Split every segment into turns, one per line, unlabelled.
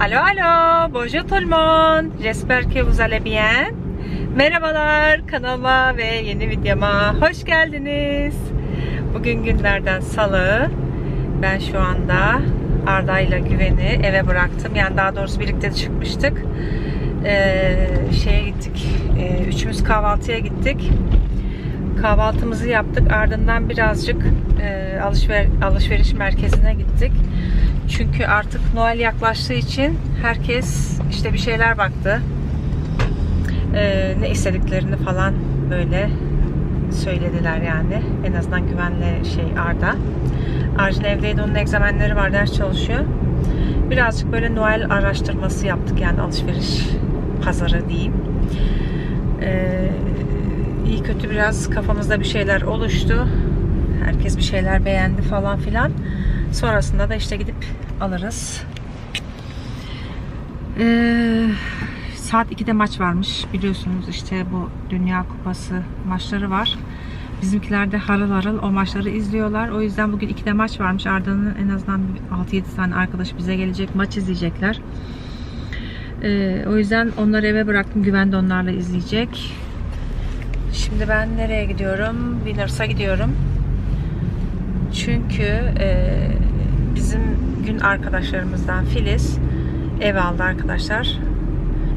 Alo alo, bonjour tout le monde. J'espère que vous allez bien. Merhabalar kanalıma ve yeni videoma hoş geldiniz. Bugün günlerden salı. Ben şu anda Arda ile Güven'i eve bıraktım. Yani daha doğrusu birlikte çıkmıştık. Ee, şeye gittik. Ee, üçümüz kahvaltıya gittik. Kahvaltımızı yaptık. Ardından birazcık e, alışver alışveriş merkezine gittik. Çünkü artık Noel yaklaştığı için herkes işte bir şeyler baktı. Ee, ne istediklerini falan böyle söylediler yani. En azından güvenli şey Arda. Arjun evdeydi. Onun egzamenleri var. Ders çalışıyor. Birazcık böyle Noel araştırması yaptık. Yani alışveriş pazarı diyeyim. Ee, iyi kötü biraz kafamızda bir şeyler oluştu. Herkes bir şeyler beğendi falan filan. Sonrasında da işte gidip alırız. Ee, saat 2'de maç varmış. Biliyorsunuz işte bu Dünya Kupası maçları var. Bizimkiler de harıl harıl o maçları izliyorlar. O yüzden bugün 2'de maç varmış. Arda'nın en azından 6-7 tane arkadaş bize gelecek. Maç izleyecekler. Ee, o yüzden onları eve bıraktım. Güven de onlarla izleyecek. Şimdi ben nereye gidiyorum? Winners'a gidiyorum. Çünkü e, bizim gün arkadaşlarımızdan Filiz ev aldı arkadaşlar.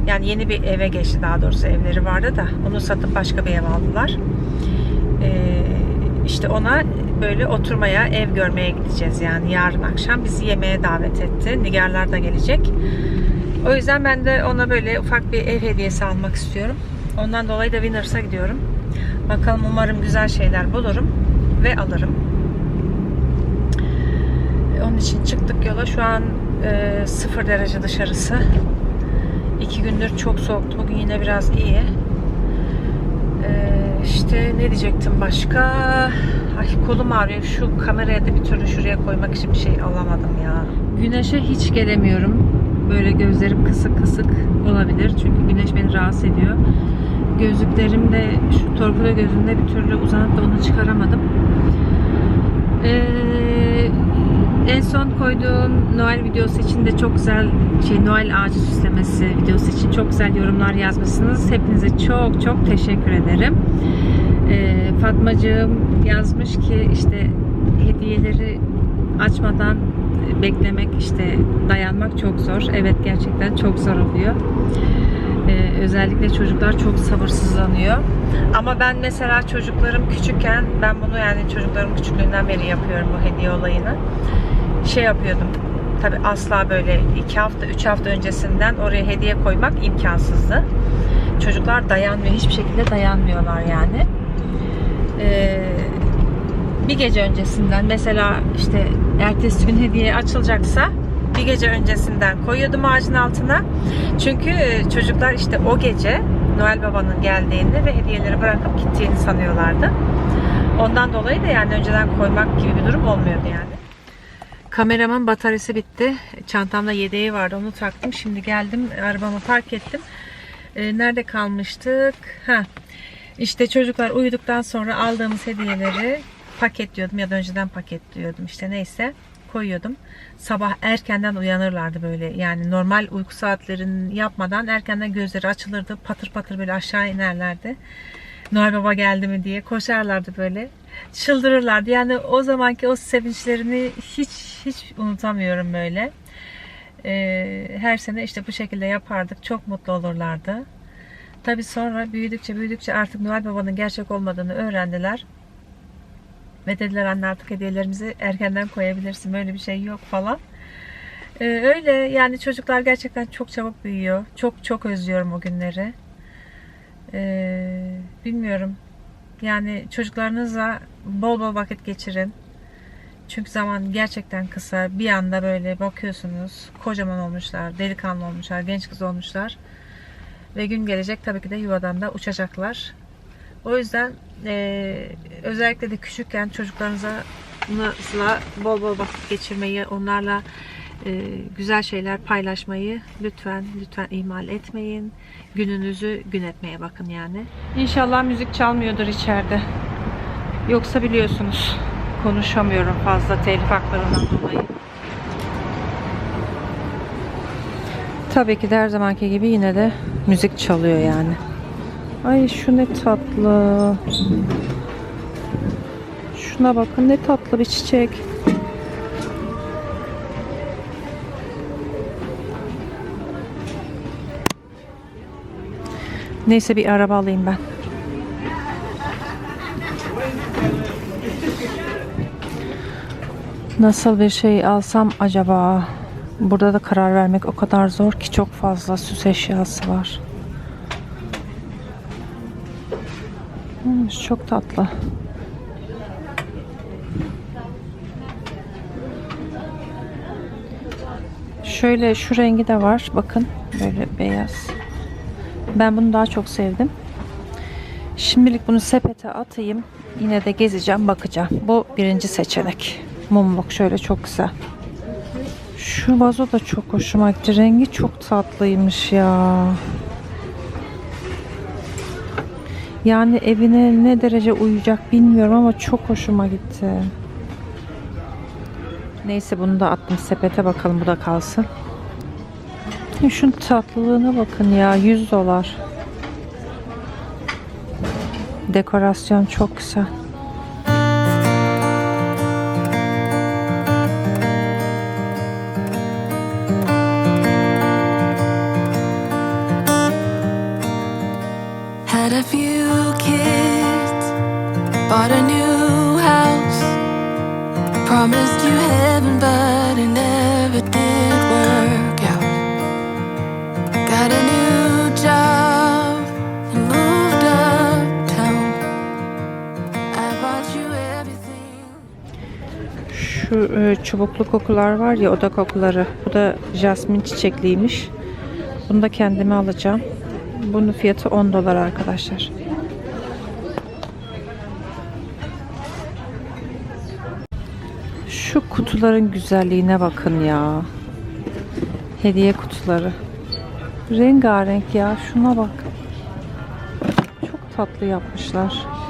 Yani yeni bir eve geçti daha doğrusu evleri vardı da onu satıp başka bir ev aldılar. E, işte ona böyle oturmaya ev görmeye gideceğiz yani yarın akşam bizi yemeğe davet etti. Nigarlar da gelecek. O yüzden ben de ona böyle ufak bir ev hediyesi almak istiyorum. Ondan dolayı da Winners'a gidiyorum. Bakalım umarım güzel şeyler bulurum ve alırım. İçin çıktık yola. Şu an e, 0 derece dışarısı. İki gündür çok soğuktu. Bugün yine biraz iyi. E, işte ne diyecektim başka? Ay kolum ağrıyor. Şu kameraya da bir türlü şuraya koymak için bir şey alamadım ya. Güneşe hiç gelemiyorum. Böyle gözlerim kısık kısık olabilir. Çünkü güneş beni rahatsız ediyor. Gözlüklerim de şu torpido gözümde bir türlü uzanıp da onu çıkaramadım. Ee, en son koyduğum Noel videosu için de çok güzel şey Noel ağacı süslemesi videosu için çok güzel yorumlar yazmışsınız. Hepinize çok çok teşekkür ederim. Ee, Fatmacığım yazmış ki işte hediyeleri açmadan beklemek işte dayanmak çok zor. Evet gerçekten çok zor oluyor. Ee, özellikle çocuklar çok sabırsızlanıyor. Ama ben mesela çocuklarım küçükken ben bunu yani çocuklarım küçüklüğünden beri yapıyorum bu hediye olayını. Şey yapıyordum. Tabi asla böyle iki hafta, üç hafta öncesinden oraya hediye koymak imkansızdı. Çocuklar dayanmıyor. Hiçbir şekilde dayanmıyorlar yani. Ee, bir gece öncesinden mesela işte ertesi gün hediye açılacaksa bir gece öncesinden koyuyordum ağacın altına. Çünkü e, çocuklar işte o gece Noel Baba'nın geldiğini ve hediyeleri bırakıp gittiğini sanıyorlardı. Ondan dolayı da yani önceden koymak gibi bir durum olmuyordu yani. Kameramın bataryası bitti. Çantamda yedeği vardı. Onu taktım. Şimdi geldim. Arabamı park ettim. Ee, nerede kalmıştık? Ha. İşte çocuklar uyuduktan sonra aldığımız hediyeleri paketliyordum ya da önceden paketliyordum. İşte neyse koyuyordum. Sabah erkenden uyanırlardı böyle. Yani normal uyku saatlerini yapmadan erkenden gözleri açılırdı. Patır patır böyle aşağı inerlerdi. Noel Baba geldi mi diye koşarlardı böyle. Çıldırırlardı. Yani o zamanki o sevinçlerini hiç hiç unutamıyorum böyle. Ee, her sene işte bu şekilde yapardık. Çok mutlu olurlardı. Tabii sonra büyüdükçe büyüdükçe artık Noel Baba'nın gerçek olmadığını öğrendiler. Ve dediler anne artık hediyelerimizi erkenden koyabilirsin. Böyle bir şey yok falan. Ee, öyle yani çocuklar gerçekten çok çabuk büyüyor. Çok çok özlüyorum o günleri. Ee, bilmiyorum. Yani çocuklarınızla bol bol vakit geçirin. Çünkü zaman gerçekten kısa. Bir anda böyle bakıyorsunuz. Kocaman olmuşlar, delikanlı olmuşlar, genç kız olmuşlar. Ve gün gelecek tabii ki de yuvadan da uçacaklar. O yüzden e, özellikle de küçükken çocuklarınıza bol bol vakit geçirmeyi, onlarla e, güzel şeyler paylaşmayı lütfen lütfen ihmal etmeyin. Gününüzü gün etmeye bakın yani. İnşallah müzik çalmıyordur içeride. Yoksa biliyorsunuz konuşamıyorum fazla telif haklarından dolayı. Tabii ki de her zamanki gibi yine de müzik çalıyor yani. Ay şu ne tatlı. Şuna bakın ne tatlı bir çiçek. Neyse bir araba alayım ben. Nasıl bir şey alsam acaba? Burada da karar vermek o kadar zor ki çok fazla süs eşyası var. Çok tatlı. Şöyle şu rengi de var. Bakın böyle beyaz. Ben bunu daha çok sevdim. Şimdilik bunu sepete atayım. Yine de gezeceğim, bakacağım. Bu birinci seçenek. Mumluk şöyle çok güzel. Şu vazo da çok hoşuma gitti. Rengi çok tatlıymış ya. Yani evine ne derece uyacak bilmiyorum ama çok hoşuma gitti. Neyse bunu da attım sepete bakalım bu da kalsın. Şunun tatlılığına bakın ya 100 dolar. Dekorasyon çok güzel. Çubuklu kokular var ya oda kokuları. Bu da jasmin çiçekliymiş. Bunu da kendime alacağım. Bunun fiyatı 10 dolar arkadaşlar. Şu kutuların güzelliğine bakın ya. Hediye kutuları. Rengarenk ya. Şuna bak. Çok tatlı yapmışlar.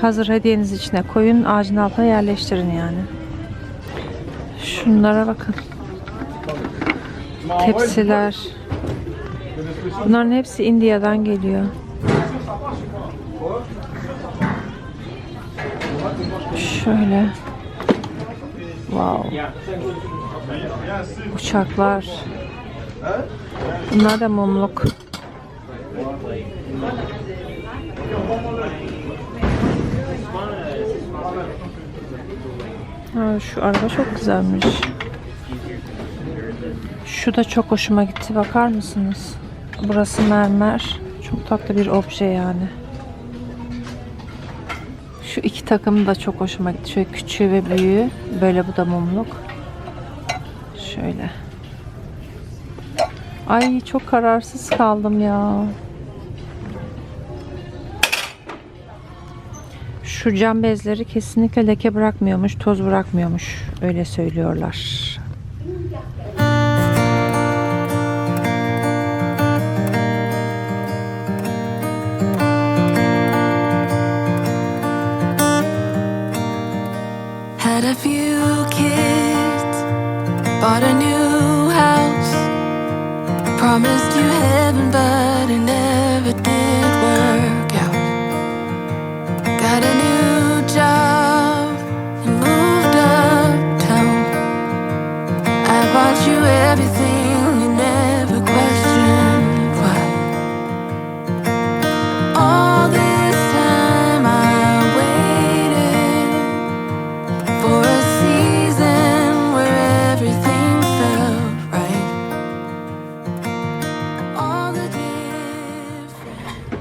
Hazır hediyeniz içine koyun, ağacın altına yerleştirin yani. Şunlara bakın. Tepsiler. Bunların hepsi India'dan geliyor. Şöyle. Wow. Uçaklar. Bunlar da mumluk. Ha, şu araba çok güzelmiş. Şu da çok hoşuma gitti. Bakar mısınız? Burası mermer. Çok tatlı bir obje yani. Şu iki takım da çok hoşuma gitti. Şöyle küçüğü ve büyüğü. Böyle bu da mumluk. Şöyle. Ay çok kararsız kaldım ya. Şu cam bezleri kesinlikle leke bırakmıyormuş, toz bırakmıyormuş. Öyle söylüyorlar.
Had a few kids, bought a new house, promised you heaven, but it never everything.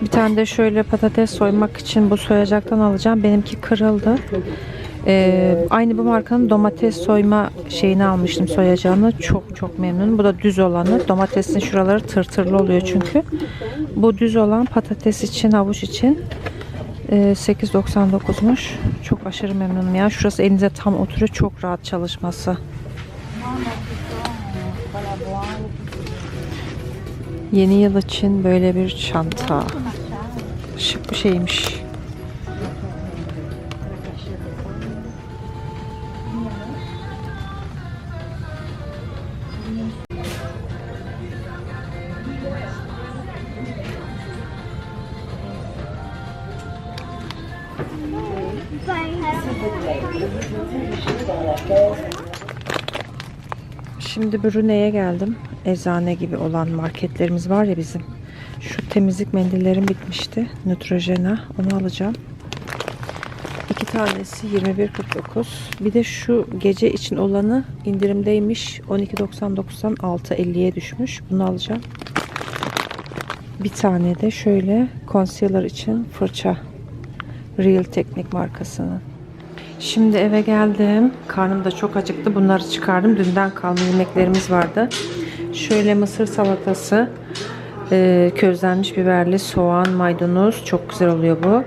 Bir tane de şöyle patates soymak için bu soyacaktan alacağım. Benimki kırıldı. Ee, aynı bu markanın domates soyma şeyini almıştım soyacağını. Çok çok memnunum. Bu da düz olanı. Domatesin şuraları tırtırlı oluyor çünkü. Bu düz olan patates için, havuç için e, 8.99'muş. Çok aşırı memnunum ya. Şurası elinize tam oturuyor. Çok rahat çalışması. Yeni yıl için böyle bir çanta. Şık bir şeymiş. Şimdi Brunei'ye geldim. Eczane gibi olan marketlerimiz var ya bizim. Şu temizlik mendillerim bitmişti. Neutrogena. Onu alacağım. İki tanesi 21.49. Bir de şu gece için olanı indirimdeymiş. 12.99'dan 6.50'ye düşmüş. Bunu alacağım. Bir tane de şöyle concealer için fırça. Real Teknik markasının. Şimdi eve geldim. Karnım da çok acıktı. Bunları çıkardım. Dünden kalma yemeklerimiz vardı. Şöyle mısır salatası, e, közlenmiş biberli soğan, maydanoz. Çok güzel oluyor bu.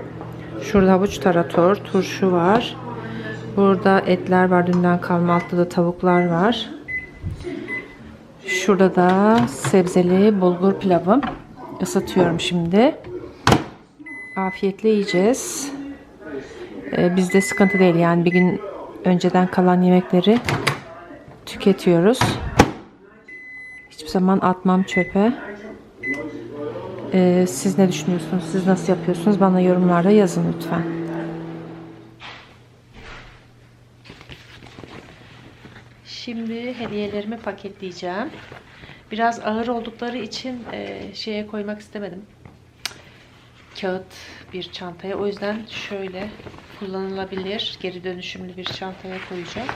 Şurada havuç tarator, turşu var. Burada etler var. Dünden kalma. Altta da tavuklar var. Şurada da sebzeli bulgur pilavım. Isıtıyorum şimdi. Afiyetle yiyeceğiz. Ee, bizde sıkıntı değil yani bir gün önceden kalan yemekleri tüketiyoruz. Hiçbir zaman atmam çöpe. Ee, siz ne düşünüyorsunuz? Siz nasıl yapıyorsunuz? Bana yorumlarda yazın lütfen. Şimdi hediyelerimi paketleyeceğim. Biraz ağır oldukları için e, şeye koymak istemedim kağıt bir çantaya. O yüzden şöyle kullanılabilir, geri dönüşümlü bir çantaya koyacağım.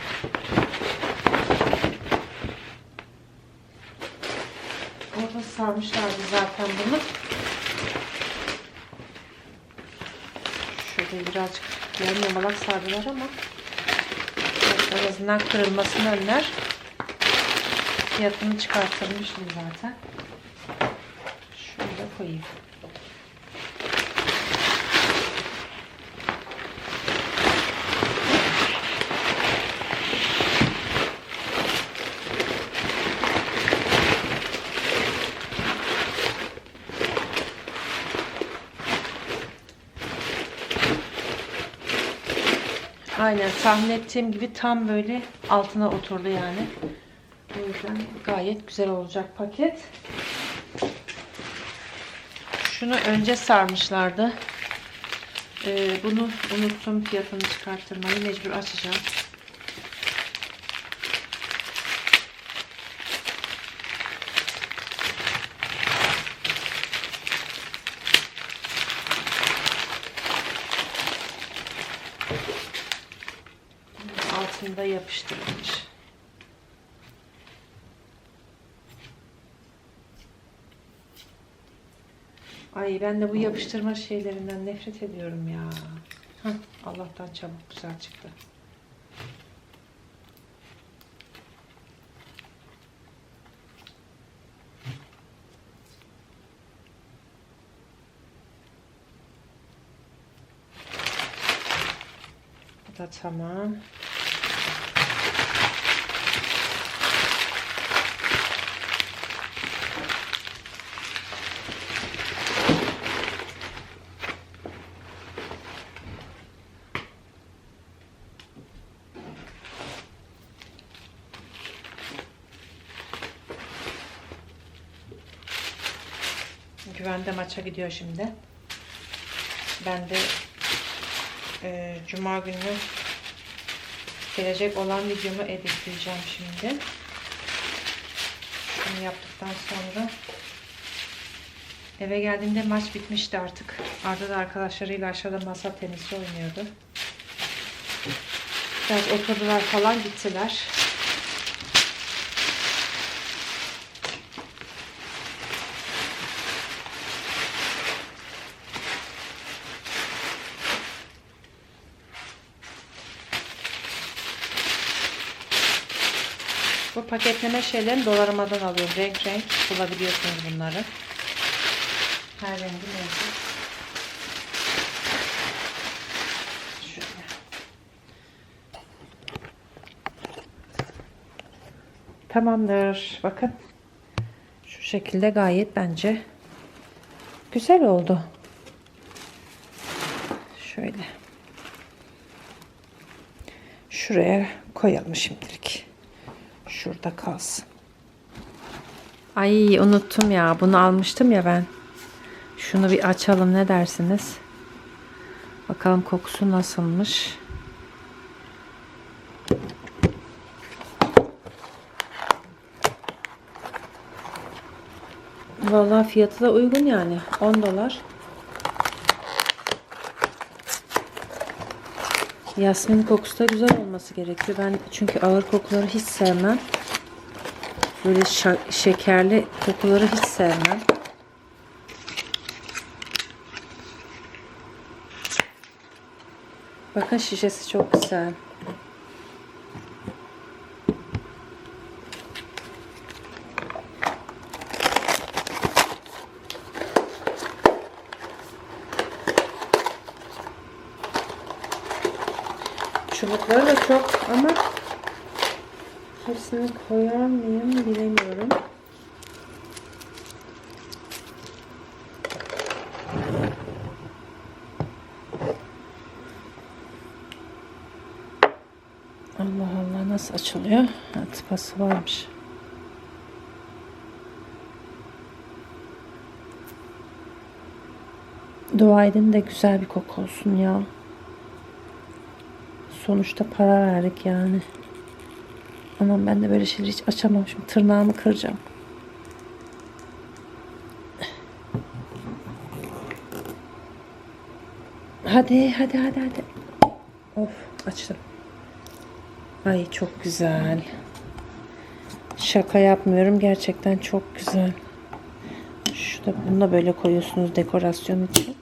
Orada sarmışlardı zaten bunu. Şöyle birazcık yarım yamalak sardılar ama en azından kırılmasını önler. Fiyatını çıkartılmıştım zaten. Şöyle koyayım. Aynen tahmin ettiğim gibi tam böyle altına oturdu yani. O yüzden gayet güzel olacak paket. Şunu önce sarmışlardı. Ee, bunu unuttum fiyatını çıkarttırmayı mecbur açacağım. Ay ben de bu yapıştırma şeylerinden nefret ediyorum ya. Hah, Allah'tan çabuk güzel çıktı. Bu da tamam. Güvende maça gidiyor şimdi. Ben de e, Cuma günü gelecek olan videomu editleyeceğim şimdi. Şunu yaptıktan sonra eve geldiğimde maç bitmişti artık. Arda da arkadaşlarıyla aşağıda masa tenisi oynuyordu. Biraz oturdular falan gittiler. Bu paketleme şeylerini dolaramadan alıyorum. Renk renk bulabiliyorsunuz bunları. Her rengi mevcut. Şöyle. Tamamdır. Bakın. Şu şekilde gayet bence güzel oldu. Şöyle. Şuraya koyalım şimdilik. Şurada kalsın. Ay unuttum ya. Bunu almıştım ya ben. Şunu bir açalım ne dersiniz? Bakalım kokusu nasılmış. Vallahi fiyatı da uygun yani. 10 dolar. Yasmin kokusu da güzel olması gerekiyor. Ben çünkü ağır kokuları hiç sevmem. Böyle şekerli kokuları hiç sevmem. Bakın şişesi çok güzel. Çubukları da çok ama hepsini koyar mıyım bilemiyorum. Allah Allah nasıl açılıyor? Ha, tıpası varmış. Dua edin de güzel bir koku olsun ya. Sonuçta para verdik yani. Aman ben de böyle şeyleri hiç açamam. Şimdi tırnağımı kıracağım. Hadi hadi hadi hadi. Of açtım. Ay çok güzel. Şaka yapmıyorum. Gerçekten çok güzel. Şu da bunu da böyle koyuyorsunuz dekorasyon için.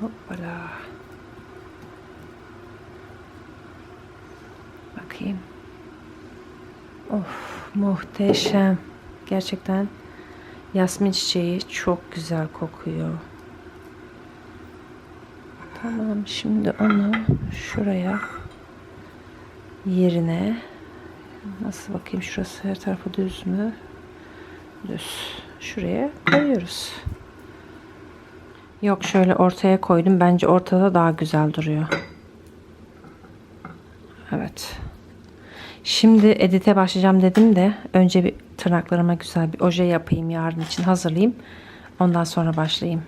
Hoppala. Bakayım. Of muhteşem. Gerçekten yasmin çiçeği çok güzel kokuyor. Tamam şimdi onu şuraya yerine nasıl bakayım şurası her tarafı düz mü? Düz. Şuraya koyuyoruz. Yok şöyle ortaya koydum. Bence ortada daha güzel duruyor. Evet. Şimdi edite başlayacağım dedim de önce bir tırnaklarıma güzel bir oje yapayım yarın için hazırlayayım. Ondan sonra başlayayım.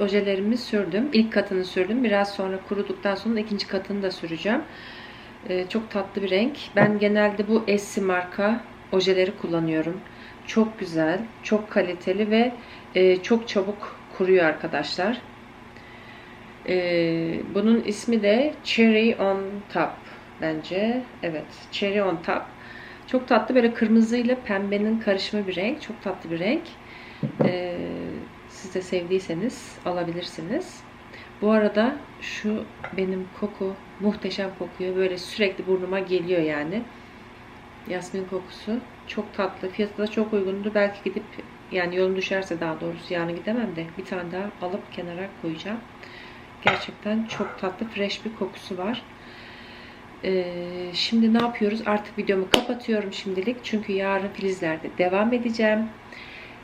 Evet ojelerimi sürdüm. İlk katını sürdüm. Biraz sonra kuruduktan sonra ikinci katını da süreceğim. Ee, çok tatlı bir renk. Ben genelde bu Essie marka ojeleri kullanıyorum. Çok güzel, çok kaliteli ve e, çok çabuk kuruyor arkadaşlar. Ee, bunun ismi de Cherry on Top bence. Evet, Cherry on Top. Çok tatlı böyle kırmızı ile pembenin karışımı bir renk. Çok tatlı bir renk. Ee, siz de sevdiyseniz alabilirsiniz. Bu arada şu benim koku muhteşem kokuyor. Böyle sürekli burnuma geliyor yani. Yasmin kokusu. Çok tatlı. Fiyatı da çok uygundu. Belki gidip yani yolum düşerse daha doğrusu yani gidemem de bir tane daha alıp kenara koyacağım. Gerçekten çok tatlı, fresh bir kokusu var. Ee, şimdi ne yapıyoruz? Artık videomu kapatıyorum şimdilik. Çünkü yarın filizlerde devam edeceğim.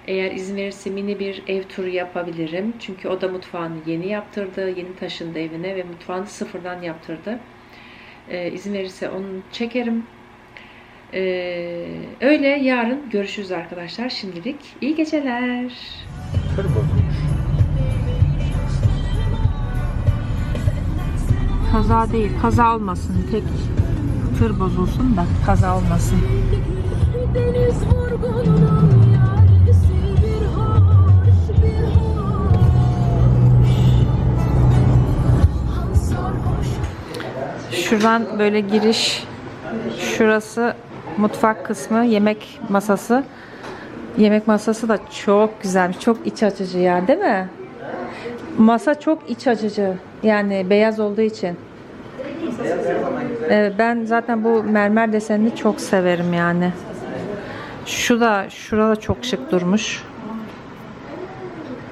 Eğer izin verirse mini bir ev turu yapabilirim. Çünkü o da mutfağını yeni yaptırdı. Yeni taşındı evine ve mutfağını sıfırdan yaptırdı. Ee, izin verirse onu çekerim. Ee, öyle yarın görüşürüz arkadaşlar. Şimdilik iyi geceler.
Tır bozulmuş.
Kaza değil, kaza olmasın. Tek tır bozulsun da kaza olmasın.
Deniz vurgununun
Şuradan böyle giriş, şurası mutfak kısmı, yemek masası. Yemek masası da çok güzelmiş, çok iç açıcı ya değil mi? Masa çok iç açıcı. Yani beyaz olduğu için. Evet, ben zaten bu mermer desenini çok severim yani. Şu da, şurada çok şık durmuş.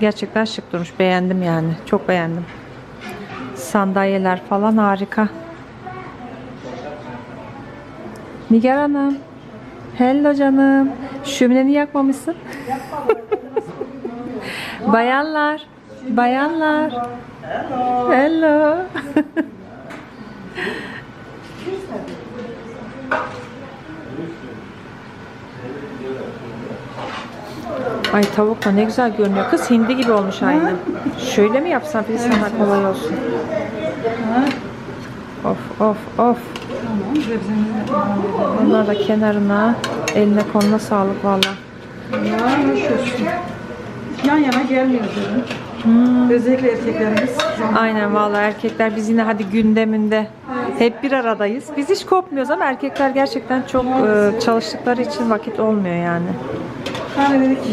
Gerçekten şık durmuş. Beğendim yani. Çok beğendim. Sandalyeler falan harika. Nigar Hanım. Hello canım. Şömineni yakmamışsın. Bayanlar. Bayanlar. Hello. Ay tavuk da ne güzel görünüyor. Kız hindi gibi olmuş aynı. Şöyle mi yapsam Filiz sana kolay olsun. Of of of. Onlar da kenarına. Eline koluna sağlık valla.
Yan yana gelmiyor canım. Özellikle erkeklerimiz.
Aynen valla erkekler biz yine hadi gündeminde hep bir aradayız. Biz hiç kopmuyoruz ama erkekler gerçekten çok e, çalıştıkları için vakit olmuyor yani.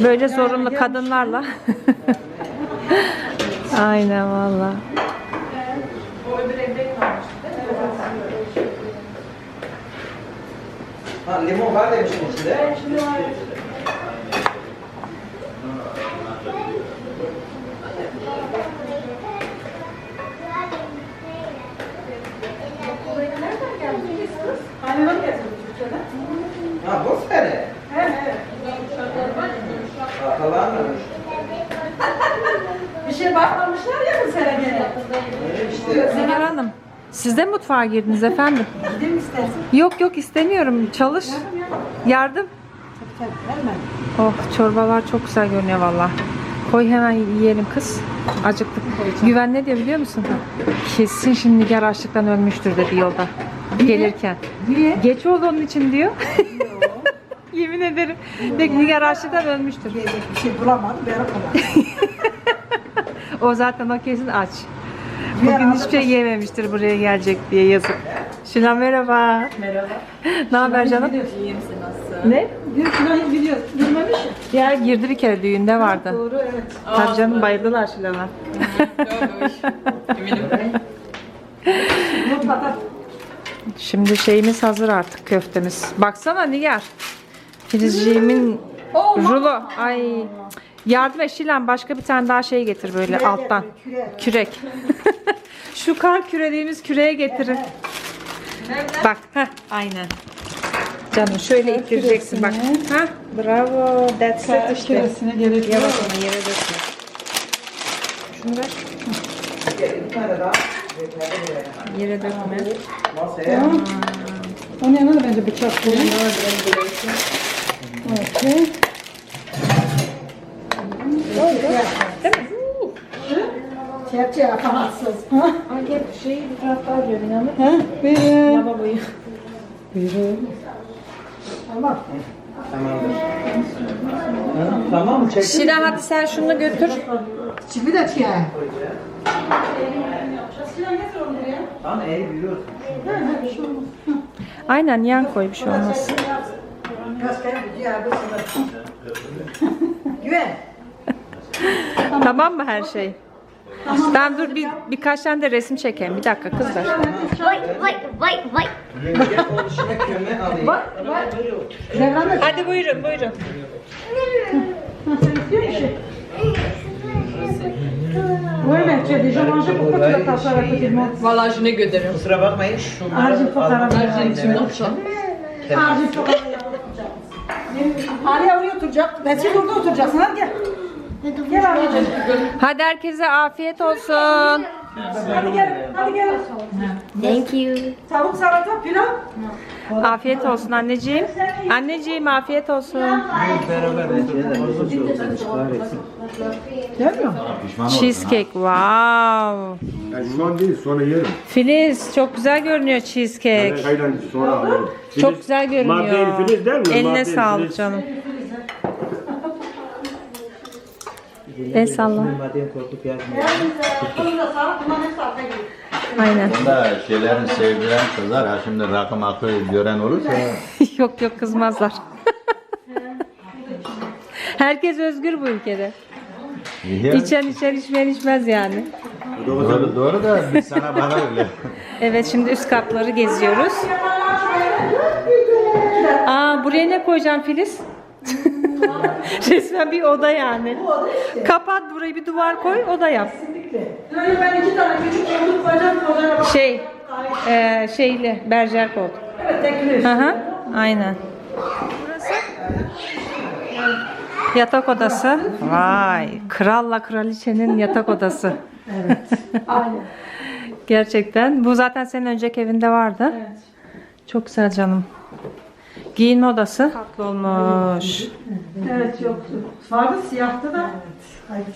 Böyle zorunlu kadınlarla. Aynen valla.
Ha, limon var demiştin içinde.
annem getirdi Türkiye'den.
Ha.
Evet evet.
Atalanmamış.
Bir şey bakmamışlar ya bu sene gene.
İşte.
Zinger Hanım siz de mutfağa girdiniz efendim.
Gideyim istersin.
Yok yok istemiyorum çalış. Yardım. Oh çorbalar çok güzel görünüyor valla. Koy hemen yiyelim kız. Acıktık. Güven ne diyor biliyor musun? Kesin şimdi Nigar açlıktan ölmüştür dedi yolda. Gelirken.
Niye?
Geç oldu onun için diyor. Yemin ederim. De Nigar açlıktan ölmüştür.
Yiyecek bir şey kolay.
O zaten o kesin aç. Bugün hiçbir şey yememiştir buraya gelecek diye yazık. Şuna merhaba. Merhaba. ne haber canım? Ne?
Kilo hiç biliyor. Bilmemiş ya.
Girdi bir kere düğünde vardı.
Doğru evet.
Tabii canım bayıldılar.
Mutlaka.
Şimdi şeyimiz hazır artık köftemiz. Baksana Nigar. Filizciğimin rulo. Ay. Yardım et Şilan başka bir tane daha şey getir böyle
Küre
alttan.
getir, küre.
Kürek. Şu kar kürediğimiz küreye getirin. Bak. Heh, aynen. Canım şöyle ittireceksin bak. Ha? Bravo. That's it işte.
Küresine gerek yok.
Yavaş onu yere dökme. Şunu ver. Yere dökme.
Masaya.
Onun yanına da bence bıçak koyun. Okey. Kepçe yapamazsınız. Ha?
Ay gel şey bir tarafta arıyor inanır
Ha? Tamam.
Tamam mı? Çek.
Şilan hadi sen şunu götür.
Çivi de çiğ.
Tamam, iyi biliyorsun.
Aynen yan koy bir şey olmaz.
Güven.
Tamam mı her şey? Ben dur bir birkaç tane de resim çekeyim. Bir dakika kızlar.
Köme alayım.
Devran da
Hadi buyurun buyurun.
Oui, mais tu as déjà mangé, pourquoi tu vas t'asseoir à côté de moi
Vallahi je ne göderim.
Kusura bakmayın şunları
Harcın fotoğrafı.
Harcın için ne yapacağım?
Harcın fotoğrafı. Arya oraya oturacak. Ben siz orada oturacaksın. Hadi gel. Gel.
Hadi herkese afiyet olsun.
Hadi gel. Hadi gel.
Thank you.
Tavuk salata, pilav.
Afiyet olsun anneciğim. Anneciğim afiyet olsun. Cheesecake wow.
Yani şu an değil sonra yerim.
Filiz çok güzel görünüyor cheesecake.
Kaydan sonra alırım.
Çok güzel görünüyor.
Mardin Filiz değil mi?
Eline sağlık
Filiz.
canım. El salla.
Madem korkup yazmıyor.
Onu da sağ, bunların hepsi arkaya gidiyor.
Aynen.
Bunda şeylerin sevdiren kızlar ha şimdi rakım akı gören olursa
yok yok kızmazlar. Herkes özgür bu ülkede.
ya,
İçen içer içmeyen içmez yani.
doğru, doğru da biz sana bana öyle.
Evet şimdi üst katları geziyoruz. Aa buraya ne koyacağım Filiz? Resmen bir oda yani. Kapat burayı bir duvar koy oda yap.
Böyle ben iki tane küçük koltuk koyacağım. Bak.
Şey e, şeyli berjer koltuk.
Evet, tekli.
Hı hı. Aynen. Burası yatak odası. Vay, kralla kraliçenin yatak odası.
Evet. Aynen.
Gerçekten. Bu zaten senin önceki evinde vardı.
Evet.
Çok güzel canım. Giyinme odası. Tatlı olmuş.
Evet yoktu. Vardı siyahtı da.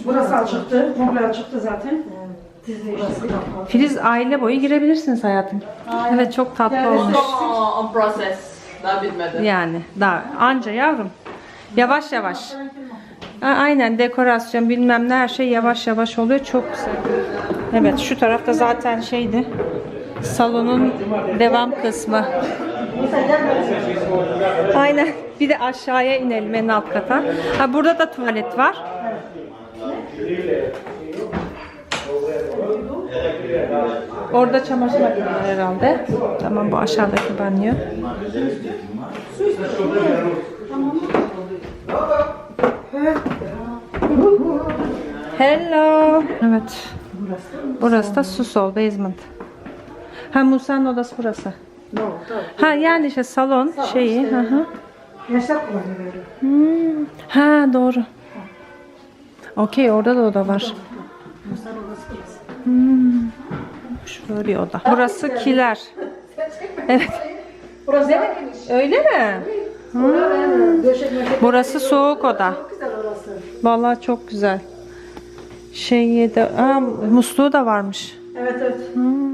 Burası açıktı. Komple açıktı zaten.
Filiz aile boyu girebilirsiniz hayatım. Evet çok tatlı olmuş.
Aa, on process. Daha bitmedi.
Yani daha anca yavrum. Yavaş yavaş. A- Aynen dekorasyon bilmem ne her şey yavaş yavaş oluyor. Çok güzel. Evet şu tarafta zaten şeydi. Salonun devam kısmı. Aynen. Bir de aşağıya inelim en alt kata. Ha burada da tuvalet var. Orada çamaşır makinesi herhalde. Tamam bu aşağıdaki banyo. Hello. Evet. Burası da su sol basement. Ha Musa'nın odası burası. Ha yani işte salon şeyi. Hı hı.
Yaşlar kullanıyor.
Hmm. Ha doğru. Okey orada da oda var. Hmm. Şöyle bir oda. Burası kiler. Evet.
Burası ne?
Öyle mi?
Döşek möşek.
Burası soğuk oda.
Çok güzel orası.
Vallahi çok güzel. Şeyi de, aa, musluğu da varmış.
Evet evet.
Hmm.